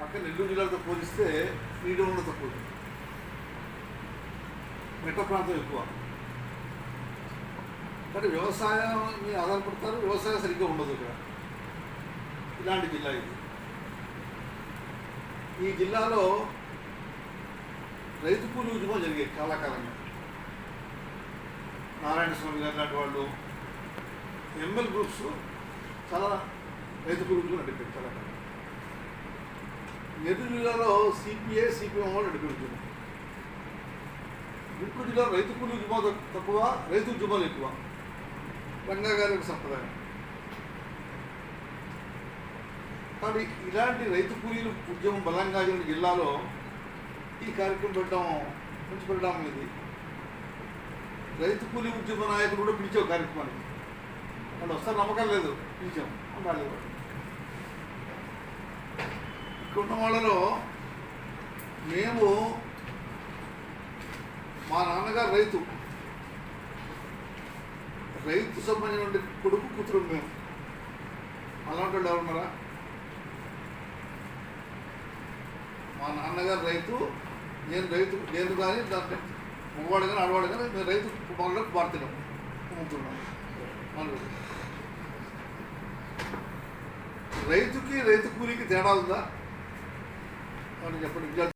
పక్క నెల్లూరు జిల్లాతో పోలిస్తే నీటిలో తక్కువ మెట్ట ప్రాంతం ఎక్కువ. కానీ వ్యవసాయం మీద ఆధారపడతారు వ్యవసాయం సరిగ్గా ఉండదు ఇక్కడ. ఇలాంటి జిల్లా ఇది. ఈ జిల్లాలో రైతు కూలి ఉద్యమం జరిగేది కాలాకాలంగా నారాయణ స్వామి గారు లాంటి వాళ్ళు ఎంఎల్ గ్రూప్స్ చాలా రైతు కూలి ఉద్యమం నడిపారు చాలా కాలం నెల్లూరు జిల్లాలో సిపిఐ సిపిఎం వాళ్ళు నడిపే గుంటూరు జిల్లాలో రైతు కూలి ఉద్యమం తక్కువ రైతు ఉద్యమాలు ఎక్కువ. రంగా గారి యొక్క సంప్రదాయం. కాబట్టి ఇలాంటి రైతు కూలీలు ఉద్యమం బలంగా జరిగిన జిల్లాలో ఈ కార్యక్రమం పెట్టడం మంచి పరిణామం ఇది. రైతు కూలీ ఉద్యమ నాయకులు కూడా పిలిచావు కార్యక్రమానికి వాళ్ళు వస్తారు నమ్మకం లేదు. పిలిచాం. రాలేదు. వాళ్ళు. ఇక్కడ ఉన్న వాళ్ళలో మేము మా నాన్నగారు రైతు. రైతు సంబంధించిన కొడుకు కూతురు మేము. అలాంటి వాళ్ళు ఎవరున్నారా మా నాన్నగారు రైతు నేను రైతు నేను కానీ దాంట్లో మగవాడు కానీ ఆడవాడు కానీ మేము రైతు కుమారులకు పాడుతున్నాం అమ్ముతున్నాం రైతుకి రైతు కూలీకి తేడా ఉందా? అని చెప్పండి విద్యార్థి